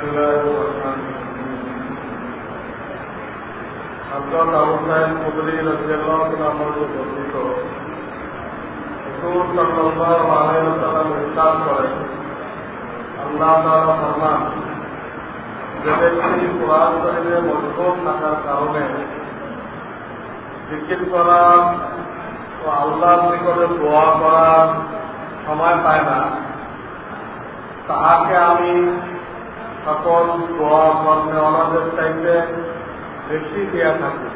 الله الرحمن الرحيم حضرت আবু সাহেব কুদরি রাদিয়াল্লাহু তাআলা আমাদের বর্ণিত রাসূল সাল্লাল্লাহু আলাইহি ওয়াসাল্লাম ইরশাদ করেন আল্লাহ তাআলা ফরমান যে ব্যক্তি কোরআন শরীফে মজবুত থাকার কারণে জিকির করা ও আল্লাহর নিকটে দোয়া করার সময় পায় না তাহাকে আমি সকল দোয়া কর্মে আমাদের চাইতে বেশি দেওয়া থাকি।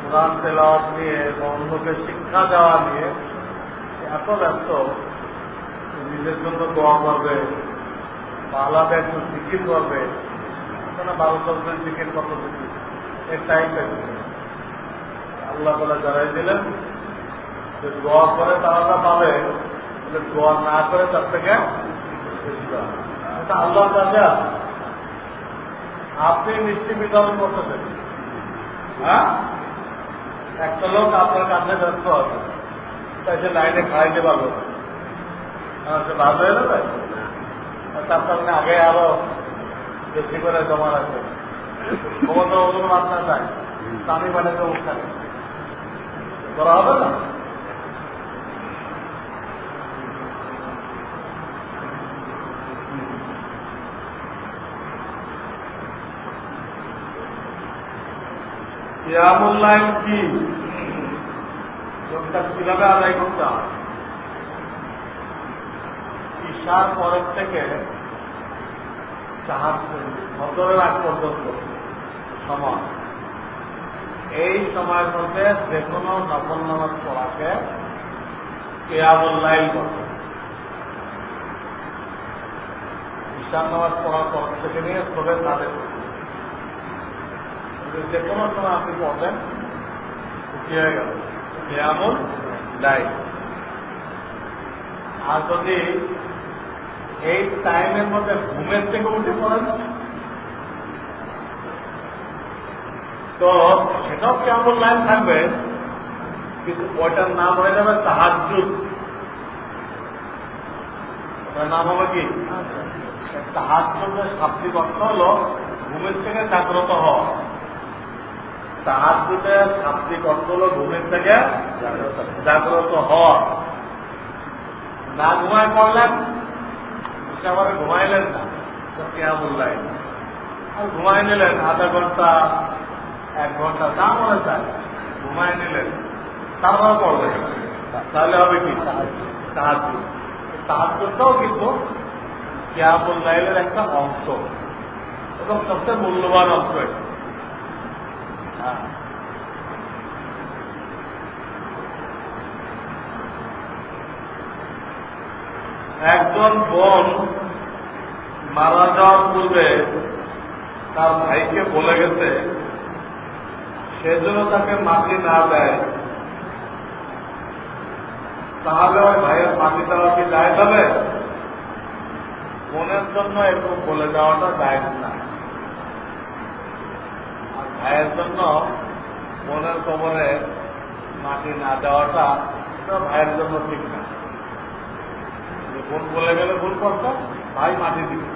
কোরআন তেলাওয়াত নিয়ে বা অন্যকে শিক্ষা দেওয়া নিয়ে এত ব্যস্ত নিজের জন্য দোয়া করবে, বা আলাদা একটু করবে। এখানে বারো চোদ্দ জিকির কত বেশি? এর টাইম আল্লাহ বলে জানাই দিলেন যে দোয়া করে তারা পাবে দোয়া না করে তার থেকে এটা আল্লাহর কাছে আপনি মিষ্টি বিতরণ করতেছেন হ্যাঁ? একটা লোক আপনার কাছে ব্যস্ত আছে। তাই সে লাইনে খাইতে পারবে সে বাদ হয়ে যাবে তার সঙ্গে আগে আরও বেশি করে জমা রাখবে ক্ষমতা অনুমান আপনার চাই স্বামী বানাতে উঠছেন করা হবে না? কিয়ামুল্লাইল কি যোগটা কীভাবে আদায় করতে হয়? ঈশার পরের থেকে চাহার বছরের আগ পর্যন্ত সময়। এই সময়ের মধ্যে যে কোনো নফল নামাজ পড়াকে কেয়ামুল্লাইল বলে। ঈশান নামাজ পড়ার পর থেকে নিয়ে সবে তাদের যে কোনো সময় আপনি পড়বেন কি হয়ে গেল কেয়ামুল লাইল আর যদি এই টাইমের মধ্যে ঘুমের থেকে উঠে পড়েন তো সেটাও কেমন লাইন থাকবে? কিন্তু ওইটার নাম হয়ে যাবে তাহাজুদ ওটার নাম হবে কি? তাহাজুদের শাব্দিক অর্থ হল ঘুমের থেকে জাগ্রত হওয়া। তাহাজুদের শাব্দিক অর্থ হল ঘুমের থেকে জাগ্রত হওয়া। না ঘুমায় পড়লেন আবার ঘুমাইলেন না, তো কেমন আর ঘুমাই নিলেন আধা ঘণ্টা, এক ঘণ্টা যা মনে চায়। ঘুমায় নিলেন, তারপরে পড়বে তাহলে হবে কি? সাহায্য সাহায্যটাও কিন্তু কেয়ামুল লাইলের একটা অংশ এবং সবচেয়ে মূল্যবান অংশ এটা। একজন বোন মারা যাওয়ার পূর্বে তার ভাইকে বলে গেছে, সেজন্য তাকে মাটি না দেয়। তাহলে ওই ভাইয়ের মাটি দেওয়া কি দায় হবে বোনের জন্য এরকম বলে দেওয়াটা দায় না। ভাইয়ের জন্য বোনের কবরে মাটি না দেওয়াটা ভাইয়ের জন্য ঠিক না। বোন বলে গেলে ভুল করতো ভাই মাটি দিবে।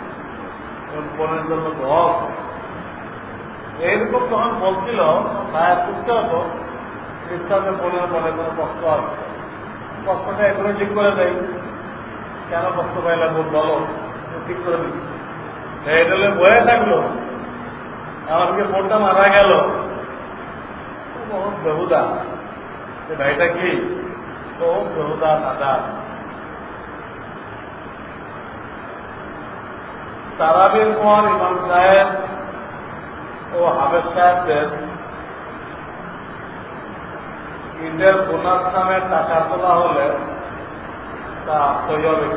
বোনের জন্য দশ এইরকম যখন বলছিল ভাইয়া বুঝতে হতো খ্রিস্টানদের বোনের বলে কোনো কষ্ট আছে। কষ্টটা এখনও ঠিক করে দেয়। কেন কষ্ট পাইলে বোন বলো ঠিক করে দিই এটা বয়ে থাকল। আমাকে বোনটা মারা গেল। বেহুদা ভাইটা কি? তো বেহুদা দাদা। তারাবির পর ইমাম সাহেব ও হাফেজ সাহেবদের ঈদের বোনাস নামে টাকা তোলা হলে তা সই হবে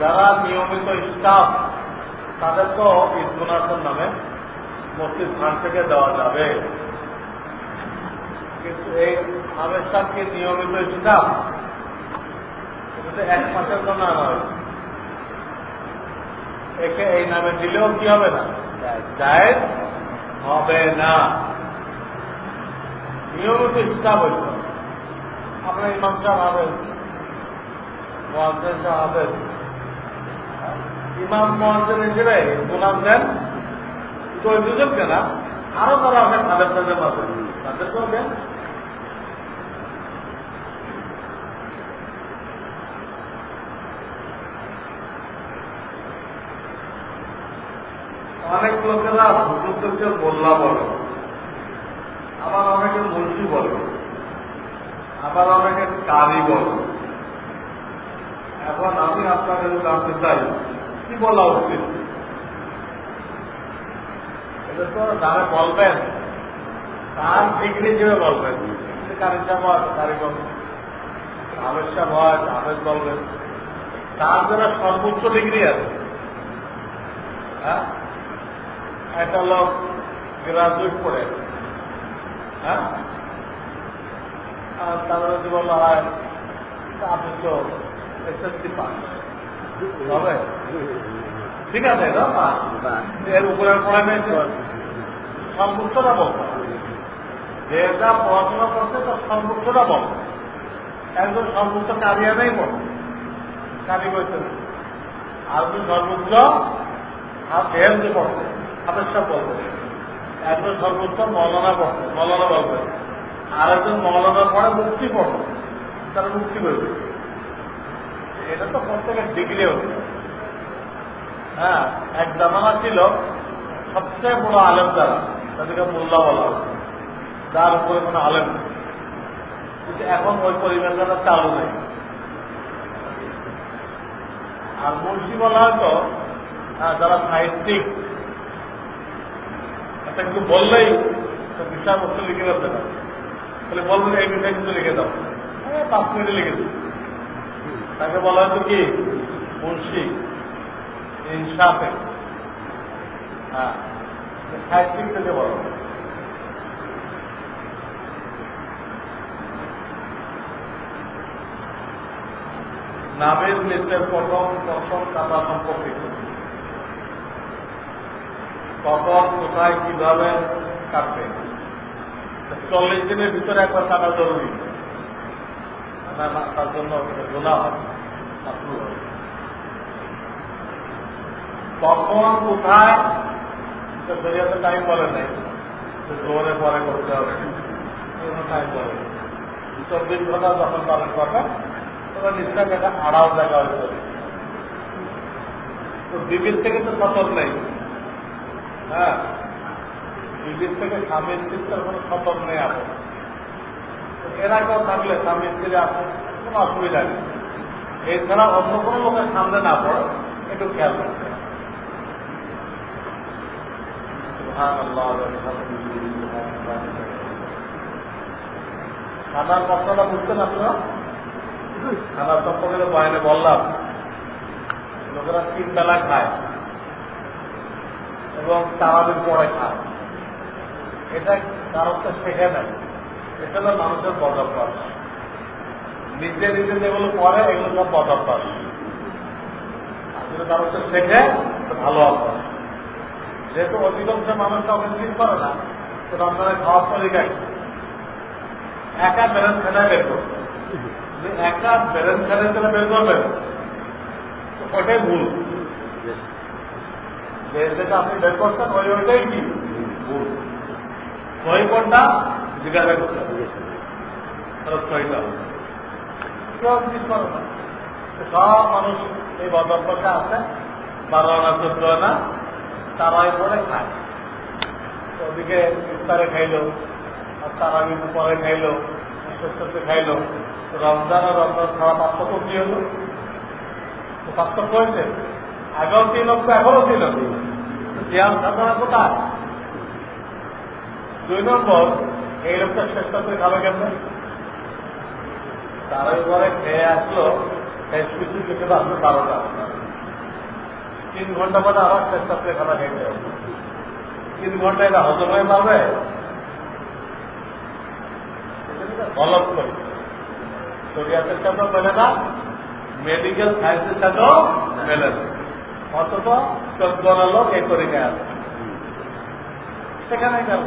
যারা নিয়মিত স্টাফ তাদের তো ঈদ বোনাসের নামে মসজিদ খান থেকে দেওয়া যাবে। কিন্তু এই হাফেজ সাহেবকে নিয়মিত স্টাফ এক মাসের জন্য আনা হয়েছে। একে এই নামে দিলেও কি হবে না? জায়েজ। হবে না। নিয়মিত হিসাব হইতে আপনার ইমাম সাহেব মোয়াজ্জেন সাহেব হবেন ইমাম মহাজেন হিসেবে গোলাম দেন তো দুজনকে না আরও যারা আছেন তাদের তাদের মাঝে তাদেরকেও দেন অনেক লোকেরা হুজুরদেরকে বললা বলে, আবার অনেকে মুন্সি বলে, আবার অনেকে কারি বলে। এখন আমি আপনাকে জানতে চাই কি বলা উচিত? এটা তো যারা বলবেন তার ডিগ্রি হিসেবে বলবেন তার যারা সর্বোচ্চ ডিগ্রি আছে হ্যাঁ? একটা লোক গ্রাজুয়েট করে হ্যাঁ? আর তারপরে যদি বলা হয় আপনি তো এসএসসি ঠিক আছে এর উপরে পড়ে নিয়েছে সর্বোচ্চটা বলতে হবে। যে যা পড়াশোনা করছে, তার সর্বোচ্চটা বল। একজন সর্বোচ্চ কারিয়ানেই বল। কারি করছে। আর তুমি সর্বোচ্চ হাত হেলতে পড়ছে, হাতের সব বলবে একজন সর্বোচ্চ মৌলানা পড়ছে, মৌলানা বলবে আর একজন মৌলানা পড়ে মুক্তি পড়বে তারা মুক্তি করবে এটা তো প্রত্যেকের ডিগ্রি হচ্ছে হ্যাঁ এক জামানা ছিল সবচেয়ে বড় আলেম যারা তাদেরকে মোল্লা বলা যার উপরে কোনো আলেম কিন্তু এখন ওই পরিমাণটা চালু নেই। আর মুন্সি বলা হয়তো হ্যাঁ, যারা সাহিত্যিক একটা কিন্তু বললেই বিষয়বস্তু লিখে পারে। তাহলে বলবেন এই বিষয় কিন্তু লিখে দাও। হ্যাঁ পাঁচ মিনিটে লিখে দিই তাকে বলা হয়তো কি? মুন্সি। ইনসাফে। হ্যাঁ। সাহিত্যিক থেকে বলো নামের নিচের প্রথম প্রথম কাটা সম্পর্কিত কখন কোথায় কীভাবে কাটবে? চল্লিশ দিনের ভিতরে একবার কাটা জরুরি। তার জন্য গোনা হয়। কখন কোথায়? শরীয়তে টাইম বলে নাই। জোরে পরে করতে হবে। টাইম বলে। চব্বিশ যখন পালন করবে, তখন নিশ্চয় একটা আড়াও জায়গা হয়ে তো বিবির থেকে তো সতর্ক নেই। হ্যাঁ। বিবির থেকে স্বামী স্ত্রীর কোনো সতর্ক নেই তো এরা কেউ থাকলে স্বামী স্ত্রী আছে কোনো অসুবিধা নেই। এছাড়া অন্য কোনো লোকের সামনে না পড়ে, একটু খেয়াল রাখতে। খানার মশলাটা বুঝছেন আপনারা? খানার সম্পর্কে বয়ানে বললাম। লোকেরা তিন বেলা খায় এবং তারাবির পরে খায়। এটা কারোর তো শেখে নেয় এটা মানুষের বদভ্যাস নিজে নিজে যেগুলো করে, এগুলো সব বদভ্যাস আর যদি কারোর তো শেখে ভালো অভ্যাস যেহেতু অধিকাংশ মানুষ কাউকে ঠিক করে না, তো রমজানের খাওয়ার তরিকায় একা ব্যালেন্স খেলায় বের করবে? একা ব্যালেন্স খেলায় তারা বের করবেন। ওটাই ভুল। যে যেটা আপনি বের করছেন, ওই ওইটাই কি? ভুল। সই কোনটা? জিজ্ঞাসা করতে হবে তাহলে সইটা হবে। কেউ ঠিক করে না সব আছে বারো আনা চোদ্দ আনা তারাই খায় ওদিকে ইফতারে খাইলো আর তারা পরে খাইলো খাইলো রমজান আর রমজান ছাড়া পার্থক্য কি হলো পার্থক্য হয়েছে আগেও তিন লক্ষ এখনও তিন লক্ষ জ্ঞান সাধনা কোথায় দুই নম্বর এই লোকটা শেষ করতে খাবে কেমন? তারাই পরে খেয়ে আসলো শেষ কিছু কিছু আসলো বারোটা তিন ঘণ্টা পরে আবার চেষ্টা করে খানা খেতে হবে তিন ঘণ্টা এটা হজম হয়ে পারবে গলত করে। শরিয়াতের সাথেও মেলে না মেডিকেল সায়েন্সের সাথেও মেলে না। অথচ চোদ্দ লোক এই তরিকায় আছে। সেখানে গেল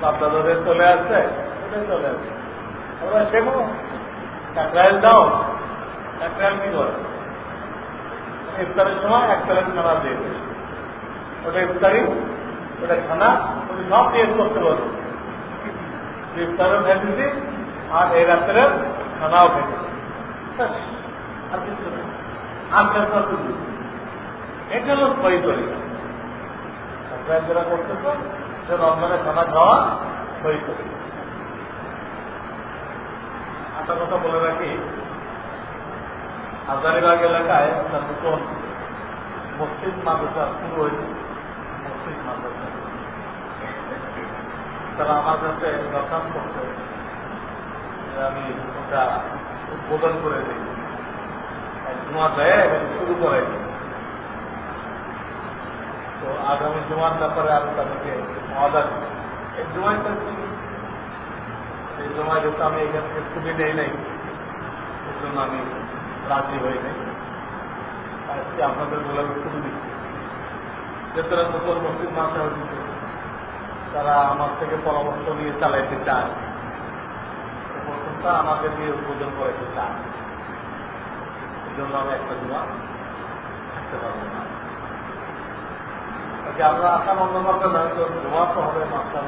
বাপদাদের চলে আসছে। করে ইফতারের সময় এক প্লেট খানা দিয়ে দেয়। ওটা ইফতারি ওটা খানা ওটা সব টেস্ট করতে পারব ইফতারও খেতেছি আর এই রাত্রের খানাও ব্যাস, আর আর হবে এটা হলো তরিকা আপনারা যারা করতেছে সে খানা খাওয়া সহি তরিকা একটা কথা বলে রাখি। হাজারিবাগ এলাকায় একটা নতুন মসজিদ মাদ্রাসা শুরু হয়েছে। মসজিদ মাদ্রাসা। তারা আমার কাছে দরখাস্ত করছে আমি ওটা উদ্বোধন করে দিই। জুমা দেয় শুরু করে তো আগামী জুমার ব্যাপারে আমি তাদেরকে অর্ডার এই জুমায় তো এই জমায় যেহেতু আমি এখান থেকে ছুটি নেই নাই। এই জন্য আমি রাজি হই নাই। আজকে আপনাদের বলে ছুটি দিচ্ছি যে তারা নতুন মসজিদ মাসা হয়েছে তারা আমার থেকে পরামর্শ নিয়ে চালাইতে চায়। প্রথমটা আমাকে দিয়ে উদ্বোধন করাইতে চায়। জন্য আমি একটা জমা থাকতে পারব না। আচ্ছা, আমরা আশা বন্ধ করতে না জমা তো হবে মাস্টার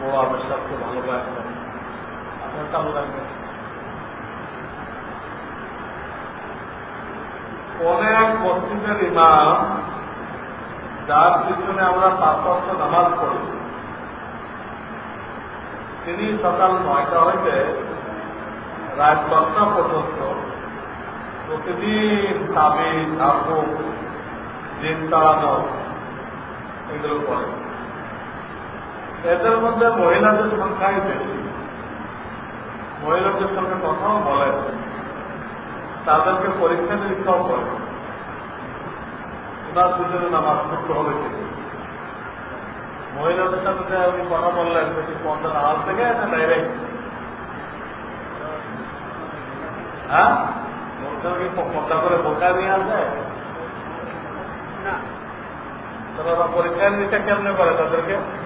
বড় সাথে ভালো আপনার চালু রাখবেন অনেক মসজিদের ইমাম, যার পিছনে আমরা পাঁচ নামাজ পড়ি। তিনি সকাল নয়টা হইতে রাত দশটা পর্যন্ত প্রতিদিন দাবি ধাপক দিন চালানো এগুলো এদের মধ্যে মহিলাদের সংখ্যাই বেশি। মহিলাদের সঙ্গে কথাও বলে তাদেরকে পরীক্ষা নিরীক্ষাও করে। ওনার দুজনে নামাজ পড়তে হবে কিন্তু মহিলাদের সাথে আপনি কথা বললেন বেশি পঞ্চাশ আওয়াজ থেকে না ডাইরেক্ট হ্যাঁ? পর্দা করে বোকা নিয়ে আসে? না। তারা পরীক্ষা নিরীক্ষা কেমনে করে তাদেরকে?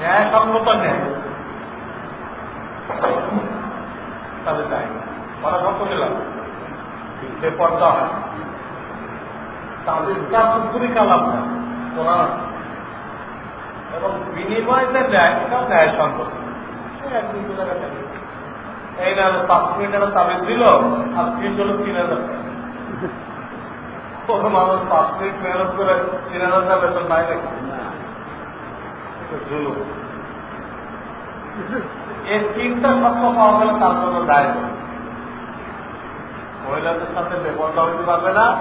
ন্যায়সঙ্গত নেয় তাহলে যায় কথা সত্য দিলাম যে পর্দা হয় তাবিজটা কুফরি কালাম না কোরআন এবং বিনিময় যে দেয় এটা দুই টাকা এই না পাঁচ মিনিট একটা তাবিজ দিল আর তিন হলো তিন হাজার টাকা। মানুষ পাঁচ মিনিট মেহনত করে তিন হাজার টাকা বেতন পায় নাকি এই তিনটা সত্য পাওয়া গেলে তার জন্য দায়। মহিলাদের সাথে বেপর্দা হইতে পারবে না।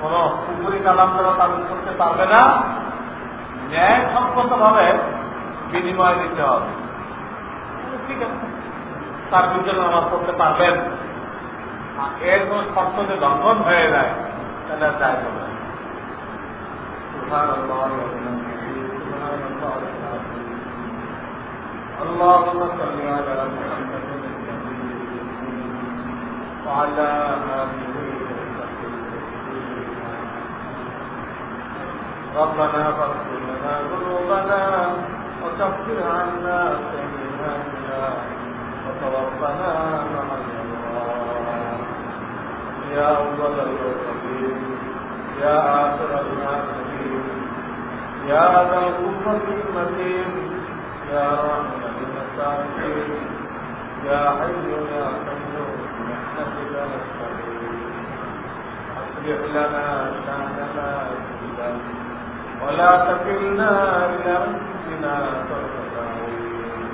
কোন পুকুরি কালাম দ্বারা তামিল করতে পারবে না। ন্যায় সম্পন্ন ভাবে বিনিময় দিতে হবে। ঠিক আছে। তার ভিতরে নামাজ পড়তে পারবেন। এর কোন শর্ত যে লঙ্ঘন হয়ে যায়, তাহলে আর যায় اللهم صل على محمد وعلى آله ربنا فاغفر لنا ذنوبنا وكفر عنا سيئاتنا وتوفنا مع الأبرار. يا أول الرحيم يا آخر الناصرين يا ذا القوة المتين يا رحمة المساكين يا حي يا قيوم برحمتك نستغيث أصلح لنا شأننا كله ولا تكلنا إلى أنفسنا طرفة عين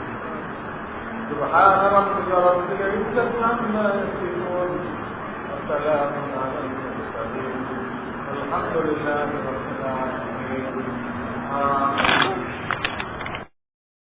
سبحان ربك رب العزة عما يصفون وسلام على المرسلين والحمد لله رب العالمين. آمين.